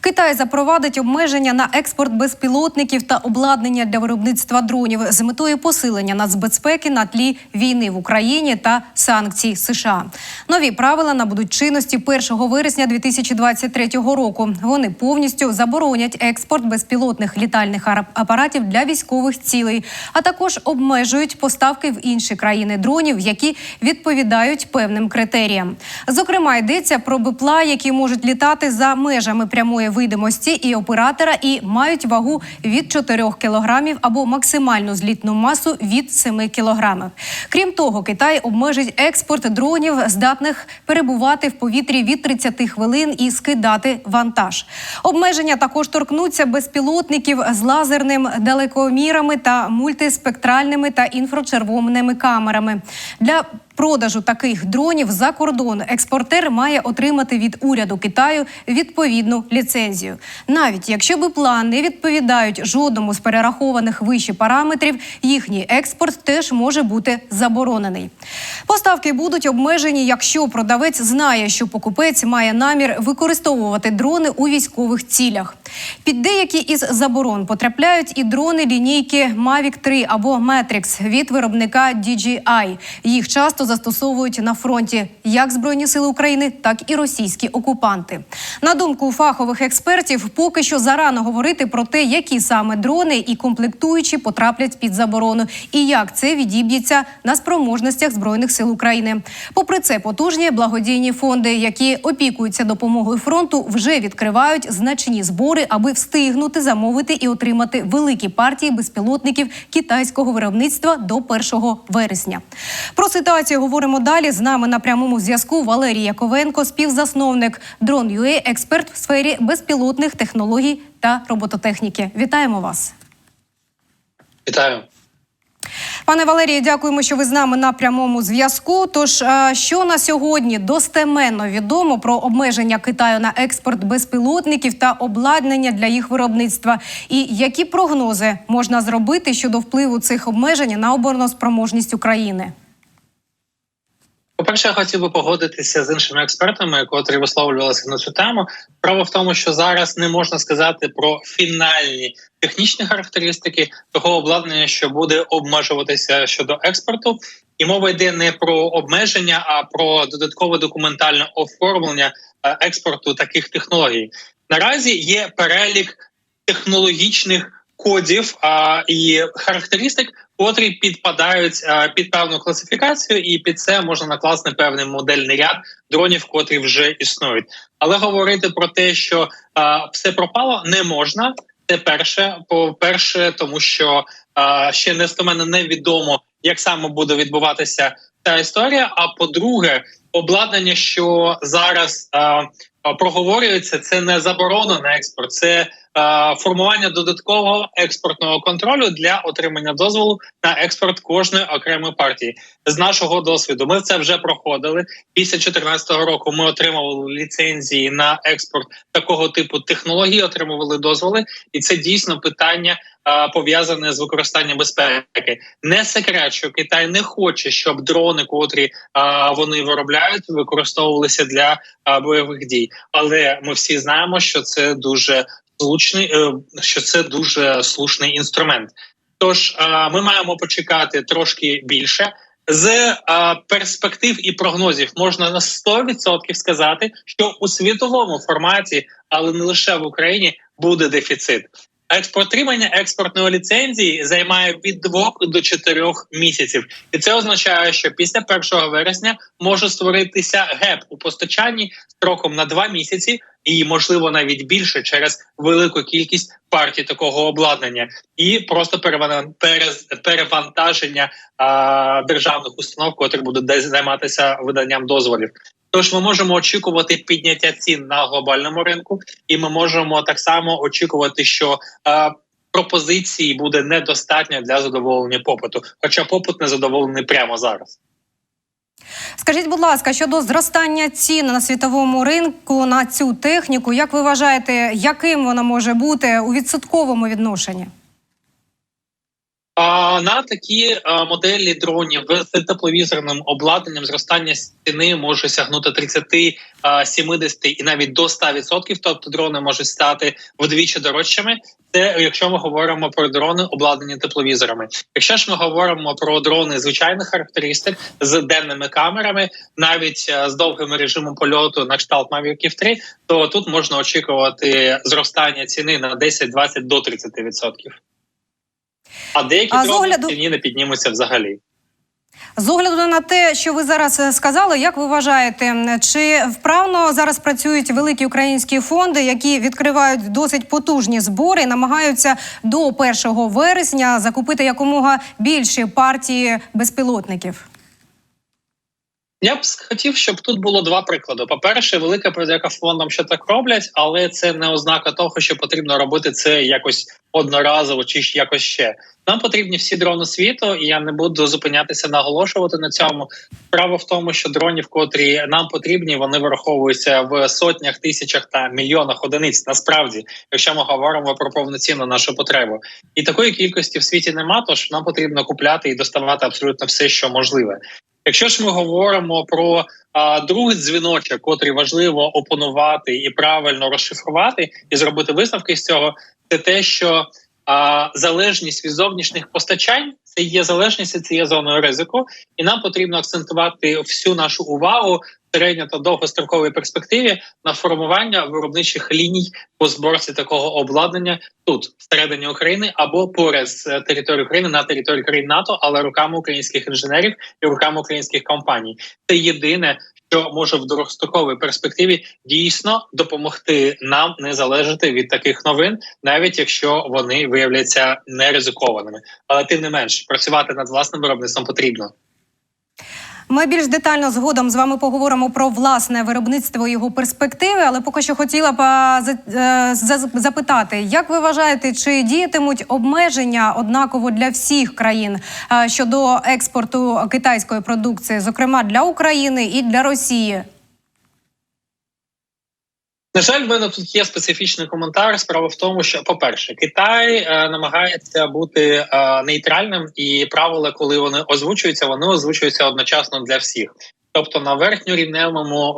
Китай запровадить обмеження на експорт безпілотників та обладнання для виробництва дронів з метою посилення нацбезпеки на тлі війни в Україні та санкцій США. Нові правила набудуть чинності 1 вересня 2023 року. Вони повністю заборонять експорт безпілотних літальних ара- апаратів для військових цілей, а також обмежують поставки в інші країни дронів, які відповідають певним критеріям. Зокрема, йдеться про БПЛА, які можуть літати за межами прямої видимості і оператора, і мають вагу від 4 кілограмів або максимальну злітну масу від 7 кілограмів. Крім того, Китай обмежить експорт дронів, здатних перебувати в повітрі від 30 хвилин і скидати вантаж. Обмеження також торкнуться безпілотників з лазерним далекомірами та мультиспектральними та інфрачервоними камерами. Для Продажу таких дронів за кордон експортер має отримати від уряду Китаю відповідну ліцензію. Навіть якщо БПЛА не відповідають жодному з перерахованих вище параметрів, їхній експорт теж може бути заборонений. Поставки будуть обмежені, якщо продавець знає, що покупець має намір використовувати дрони у військових цілях. Під деякі із заборон потрапляють і дрони лінійки Mavic 3 або Matrix від виробника DJI. Їх часто застосовують на фронті як Збройні сили України, так і російські окупанти. На думку фахових експертів, поки що зарано говорити про те, які саме дрони і комплектуючі потраплять під заборону, і як це відіб'ється на спроможностях збройних сил України. Попри це, потужні благодійні фонди, які опікуються допомогою фронту, вже відкривають значні збори, аби встигнути замовити і отримати великі партії безпілотників китайського виробництва до 1 вересня. Про ситуацію говоримо далі. З нами на прямому зв'язку Валерій Яковенко, співзасновник Drone.ua, експерт в сфері безпілотних технологій та робототехніки. Вітаємо вас. Вітаю. Пане Валерію, дякуємо, що ви з нами на прямому зв'язку. Тож, е, що на сьогодні достеменно відомо про обмеження Китаю на експорт безпілотників та обладнання для їх виробництва, і які прогнози можна зробити щодо впливу цих обмежень на обороноспроможність України? По-перше, я хотів би погодитися з іншими експертами, котрі висловлювалися на цю тему. Справа в тому, що зараз не можна сказати про фінальні технічні характеристики того обладнання, що буде обмежуватися щодо експорту, і мова йде не про обмеження, а про додаткове документальне оформлення е, експорту таких технологій. Наразі є перелік технологічних кодів а, і характеристик, котрі підпадають під певну класифікацію, і під це можна накласти певний модельний ряд дронів, котрі вже існують. Але говорити про те, що все пропало, не можна. Це перше, по перше, тому що а, ще достеменно невідомо, як саме буде відбуватися ця історія. А по-друге, обладнання, що зараз проговорюється, це не заборона на експорт, це е, формування додаткового експортного контролю для отримання дозволу на експорт кожної окремої партії. З нашого досвіду ми це вже проходили. Після 2014 року ми отримували ліцензії на експорт такого типу технологій, отримували дозволи, і це дійсно питання е, пов'язане з використанням безпеки. Не секрет, що Китай не хоче, щоб дрони, котрі е, вони виробляють, використовувалися для е, бойових дій. Але ми всі знаємо, що це дуже слушний, е, що це дуже слушний інструмент. Тож е, ми маємо почекати трошки більше. З е, перспектив і прогнозів можна на 100% сказати, що у світовому форматі, але не лише в Україні, буде дефіцит. Експортримання експортної ліцензії займає від 2 до 4 місяців, і це означає, що після 1 вересня може створитися геп у постачанні строком на 2 місяці, і можливо навіть більше через велику кількість партій такого обладнання, і просто перевантаження а, державних установ, котрі будуть займатися виданням дозволів. Тож ми можемо очікувати підняття цін на глобальному ринку, і ми можемо так само очікувати, що е, пропозиції буде недостатньо для задоволення попиту, хоча попит не задоволений прямо зараз. Скажіть, будь ласка, щодо зростання цін на світовому ринку на цю техніку, як ви вважаєте, яким вона може бути у відсотковому відношенні? На такі моделі дронів з тепловізорним обладнанням зростання стіни може сягнути 30, а, 70 і навіть до 100%, Тобто дрони можуть стати вдвічі дорожчими. Це якщо ми говоримо про дрони, обладнані тепловізорами. Якщо ж ми говоримо про дрони звичайних характеристик з денними камерами, навіть е, з довгим режимом польоту на кшталт Mavic 3, то тут можна очікувати зростання ціни на 10, 20 до 30%. А деякі А з огляду- ціні не піднімуться взагалі. З огляду на те, що ви зараз е, сказали, як ви вважаєте, чи вправно зараз працюють великі українські фонди, які відкривають досить потужні збори, і намагаються до 1 вересня закупити якомога більші партії безпілотників? Я б хотів, щоб тут було два приклади. По-перше, велика подяка фондам, що так роблять, але це не ознака того, що потрібно робити це якось одноразово чи якось ще. Нам потрібні всі дрони світу, і я не буду зупинятися наголошувати на цьому. Справа в тому, що дронів, котрі нам потрібні, вони враховуються в сотнях, тисячах та мільйонах одиниць. Насправді, якщо ми говоримо про повноцінну нашу потребу, і такої кількості в світі нема, тож нам потрібно купляти і доставати абсолютно все, що можливе. Якщо ж ми говоримо про а, другий дзвіночок, котрий важливо опанувати і правильно розшифрувати, і зробити висновки з цього, це те, що а, залежність від зовнішніх постачань це є залежність, це є зоною ризику, і нам потрібно акцентувати всю нашу увагу середньо та довгостроковій перспективі на формування виробничих ліній по зборці такого обладнання тут, всередині України, або поряд з е, територією України на території країн НАТО, але руками українських інженерів і руками українських компаній. Це єдине, що може в довгостроковій перспективі дійсно допомогти нам не залежати від таких новин, навіть якщо вони виявляться неризикованими. Але тим не менш працювати над власним виробництвом потрібно. Ми більш детально згодом з вами поговоримо про власне виробництво його перспективи, але поки що хотіла б е, за- запитати, як ви вважаєте, чи діятимуть обмеження однаково для всіх країн е, щодо експорту китайської продукції, зокрема для України і для Росії? На жаль, в мене тут є специфічний коментар. Справа в тому, що, по-перше, Китай е, намагається бути е, нейтральним, і правила, коли вони озвучуються, вони озвучуються одночасно для всіх. Тобто на верхньорівневому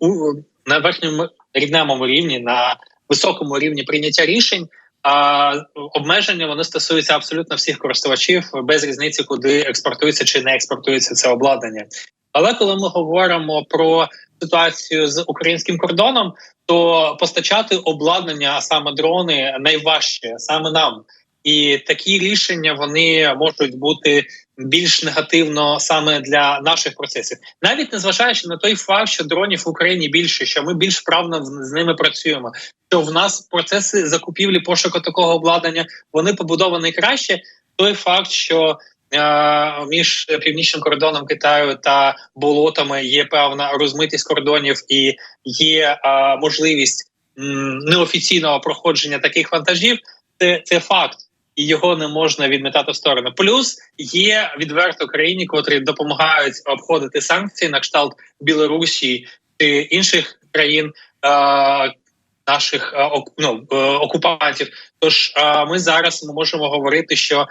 е, на верхньому рівневому рівні, на високому рівні прийняття рішень. А обмеження вони стосуються абсолютно всіх користувачів без різниці, куди експортується чи не експортується це обладнання. Але коли ми говоримо про ситуацію з українським кордоном, то постачати обладнання, а саме дрони, найважче саме нам. І такі рішення вони можуть бути більш негативно саме для наших процесів, навіть незважаючи на той факт, що дронів в Україні більше, що ми більш вправно з- ними працюємо. Що в нас процеси закупівлі пошуку такого обладнання вони побудовані краще. Той факт, що між північним кордоном Китаю та болотами є певна розмитість кордонів і є е, можливість неофіційного проходження таких вантажів. Це, це факт, і його не можна відмітати в сторону. Плюс є відверто країни, котрі допомагають обходити санкції на кшталт Білорусі чи інших країн. Е, Наших е, ну, е, окупантів, тож е, ми зараз можемо говорити, що е,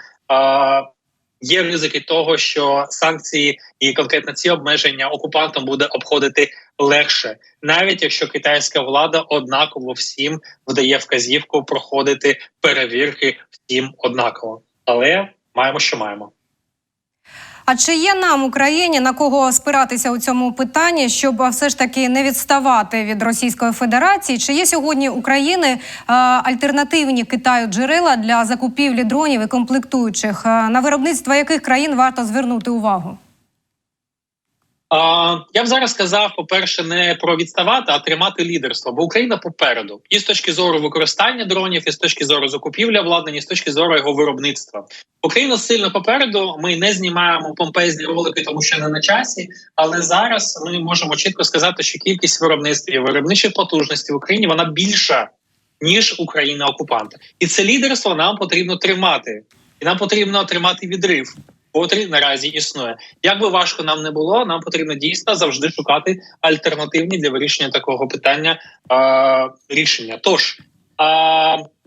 є ризики того, що санкції і конкретно ці обмеження окупантам буде обходити легше, навіть якщо китайська влада однаково всім вдає вказівку проходити перевірки всім однаково. Але маємо, що маємо. А чи є нам Україні на кого спиратися у цьому питанні, щоб все ж таки не відставати від Російської Федерації? Чи є сьогодні України альтернативні Китаю джерела для закупівлі дронів і комплектуючих? На виробництво яких країн варто звернути увагу? Я б зараз сказав, по-перше, не про відставати, а тримати лідерство, бо Україна попереду, і з точки зору використання дронів, і з точки зору закупівлі обладнання, і з точки зору його виробництва. Україна сильно попереду. Ми не знімаємо помпезні ролики, тому що не на часі. Але зараз ми можемо чітко сказати, що кількість виробництв і виробничих потужностей в Україні вона більша ніж Україна окупанта, і це лідерство нам потрібно тримати, і нам потрібно тримати відрив котрий наразі існує. Як би важко нам не було, нам потрібно дійсно завжди шукати альтернативні для вирішення такого питання е, рішення. Тож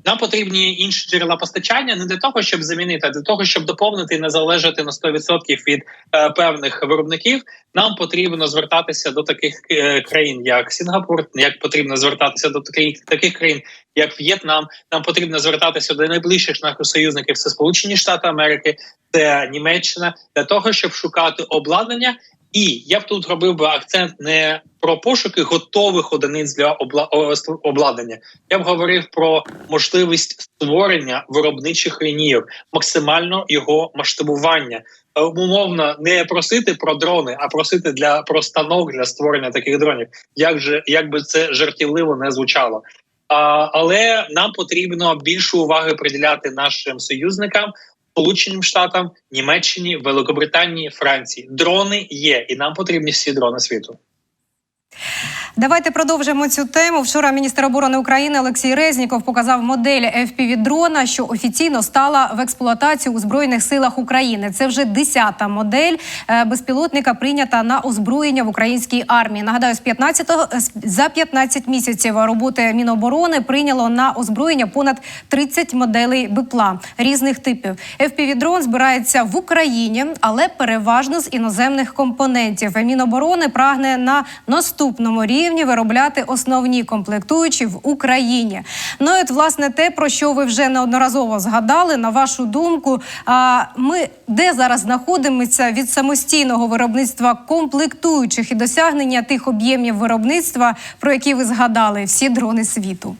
нам потрібні інші джерела постачання не для того, щоб замінити, а для того, щоб доповнити і не залежати на 100% від е, певних виробників. Нам потрібно звертатися до таких е, країн, як Сінгапур, як потрібно звертатися до таких, таких країн, як В'єтнам. Нам потрібно звертатися до найближчих наших союзників. Це Сполучені Штати Америки, це Німеччина, для того, щоб шукати обладнання. І я б тут робив би акцент не про пошуки готових одиниць для обла- обладнання. Я б говорив про можливість створення виробничих лінійок, максимально його масштабування. Е, Умовно не просити про дрони, а просити для про станок для створення таких дронів. Як же як би це жартівливо не звучало? А, але нам потрібно більше уваги приділяти нашим союзникам, Сполученим Штатам, Німеччині, Великобританії, Франції. Дрони є, і нам потрібні всі дрони світу. Давайте продовжимо цю тему. Вчора міністр оборони України Олексій Резніков показав модель fpv дрона, що офіційно стала в експлуатацію у збройних силах України. Це вже 10-та модель е, безпілотника, прийнята на озброєння в українській армії. Нагадаю, з 15-го з- за 15 місяців роботи Міноборони прийняло на озброєння понад 30 моделей БПЛА різних типів. fpv дрон збирається в Україні, але переважно з іноземних компонентів. Міноборони прагне на наступному рівні виробляти основні комплектуючі в Україні. Ну і от власне те, про що ви вже неодноразово згадали. На вашу думку, а ми де зараз знаходимося від самостійного виробництва комплектуючих і досягнення тих об'ємів виробництва, про які ви згадали, всі дрони світу.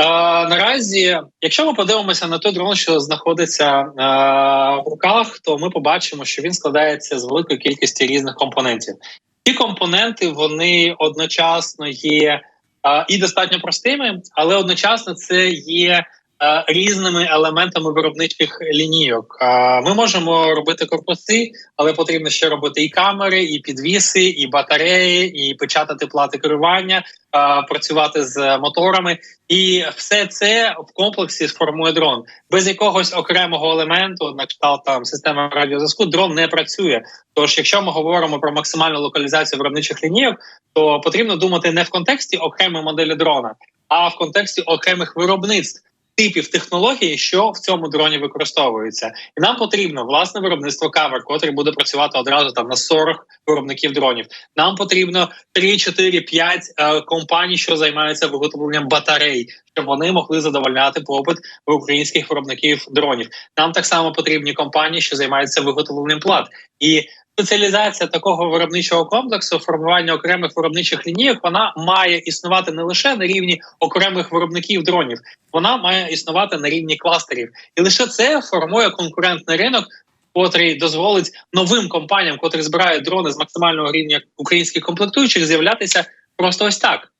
Е, наразі, якщо ми подивимося на той дрон, що знаходиться е, в руках, то ми побачимо, що він складається з великої кількості різних компонентів. Ці компоненти вони одночасно є а, і достатньо простими, але одночасно це є різними елементами виробничих лінійок. Е, ми можемо робити корпуси, але потрібно ще робити і камери, і підвіси, і батареї, і печатати плати керування, е, працювати з моторами. І все це в комплексі сформує дрон без якогось окремого елементу, на кшталт там системи радіозв'язку, дрон не працює. Тож, якщо ми говоримо про максимальну локалізацію виробничих лінійок, то потрібно думати не в контексті окремої моделі дрона, а в контексті окремих виробництв. Типів технології, що в цьому дроні використовуються, і нам потрібно власне виробництво кавер, котрий буде працювати одразу там на 40 виробників дронів. Нам потрібно 3, 4, 5 е, компаній, що займаються виготовленням батарей, щоб вони могли задовольняти попит в українських виробників дронів. Нам так само потрібні компанії, що займаються виготовленням плат і. Спеціалізація такого виробничого комплексу, формування окремих виробничих лінійок, вона має існувати не лише на рівні окремих виробників дронів, вона має існувати на рівні кластерів, і лише це формує конкурентний ринок, котрий дозволить новим компаніям, котрі збирають дрони з максимального рівня українських комплектуючих, з'являтися просто ось так.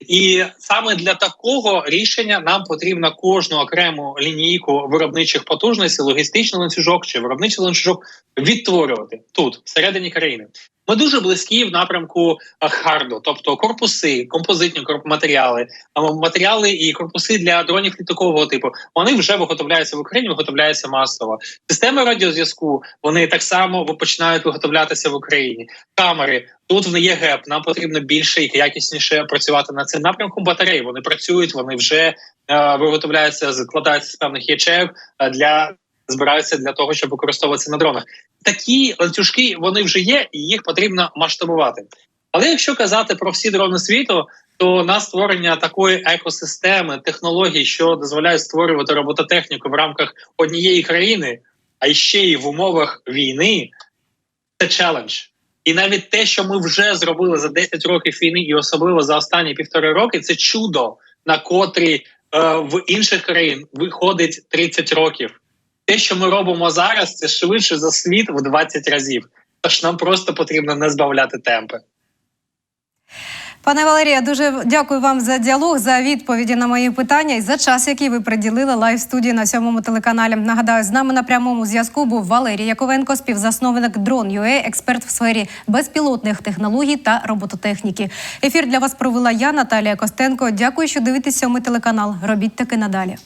І саме для такого рішення нам потрібно кожну окрему лінійку виробничих потужностей, логістичний ланцюжок чи виробничий ланцюжок відтворювати тут, всередині країни. Ми дуже близькі в напрямку е, харду, тобто корпуси, композитні матеріали, а матеріали і корпуси для дронів літакового типу. Вони вже виготовляються в Україні, виготовляються масово. Системи радіозв'язку вони так само починають виготовлятися в Україні. Камери тут в є геп. Нам потрібно більше і якісніше працювати над цим напрямком. Батареї вони працюють, вони вже е, виготовляються, складаються з певних ячеїв е, для збираються для того, щоб використовуватися на дронах. Такі ланцюжки вони вже є, і їх потрібно масштабувати. Але якщо казати про всі дрони світу, то на створення такої екосистеми технологій, що дозволяють створювати робототехніку в рамках однієї країни, а ще й в умовах війни, це челендж. І навіть те, що ми вже зробили за 10 років війни, і особливо за останні півтори роки, це чудо, на котрі е, в інших країн виходить 30 років. Те, що ми робимо зараз, це швидше за світ в 20 разів. Тож нам просто потрібно не збавляти темпи. Пане Валерія, дуже дякую вам за діалог, за відповіді на мої питання і за час, який ви приділили лайв студії на сьомому телеканалі. Нагадаю, з нами на прямому зв'язку був Валерій Яковенко, співзасновник Drone.ua, експерт в сфері безпілотних технологій та робототехніки. Ефір для вас провела я, Наталія Костенко. Дякую, що дивитесь сьомий телеканал. Робіть таки надалі.